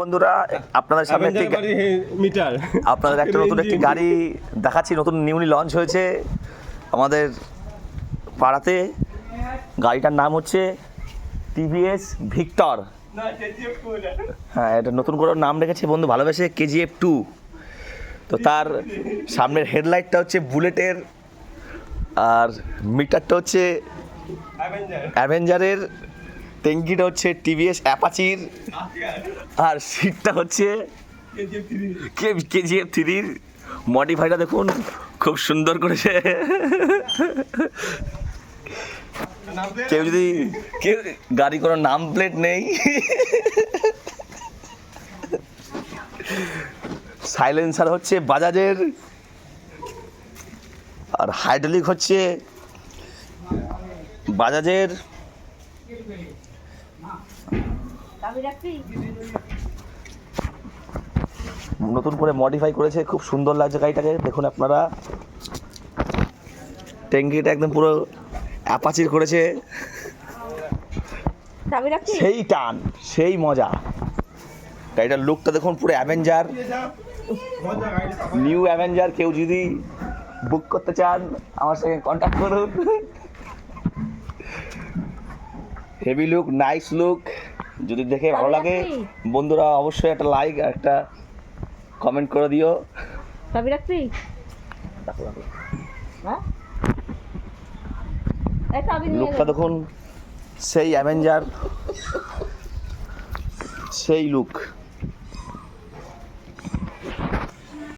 বন্ধুরা আপনাদের সামনে একটি মিটার আপনাদের একটা নতুন একটি গাড়ি দেখাচ্ছি নতুন নিউলি লঞ্চ হয়েছে আমাদের পাড়াতে। গাড়িটার নাম হচ্ছে টিভিএস ভিক্টর হ্যাঁ এটা নতুন করে নাম রেখেছে বন্ধু ভালোবেসে কেজিএফ টু তো তার সামনের হেডলাইটটা হচ্ছে বুলেটের আর মিটারটা হচ্ছে অ্যাভেঞ্জারের ট্যাঙ্কিটা হচ্ছে টিভিএস অ্যাপাচির, আর সিটটা হচ্ছে কেজিএফ থ্রির মডিফাইটা দেখুন, খুব সুন্দর করেছে। কেউ যদি, কেউ গাড়ি কোনো নাম প্লেট নেই। সাইলেন্সার হচ্ছে বাজাজের, আর হাইড্রোলিক হচ্ছে বাজাজের। নতুন করে মডিফাই করেছে, খুব সুন্দর লাগছে গাড়িটাকে। দেখুন আপনারা, ট্যাঙ্কিটা একদম পুরো অ্যাপাচির করেছে। সেই টান, সেই মজা। গাড়িটার লুকটা দেখুন, পুরো অ্যাভেঞ্জার নিউ অ্যাভেঞ্জার কেউ যদি বুক করতে চান, আমার সঙ্গে কন্ট্যাক্ট করুন। হেভি লুক নাইস লুক যদি দেখে ভালো লাগে বন্ধুরা অবশ্যই একটা লাইক একটা কমেন্ট করে দিও। চাবি রাখবি? এই চাবি নিয়ে লুকটা দেখুন সেই অ্যাভেঞ্জার সেই লুক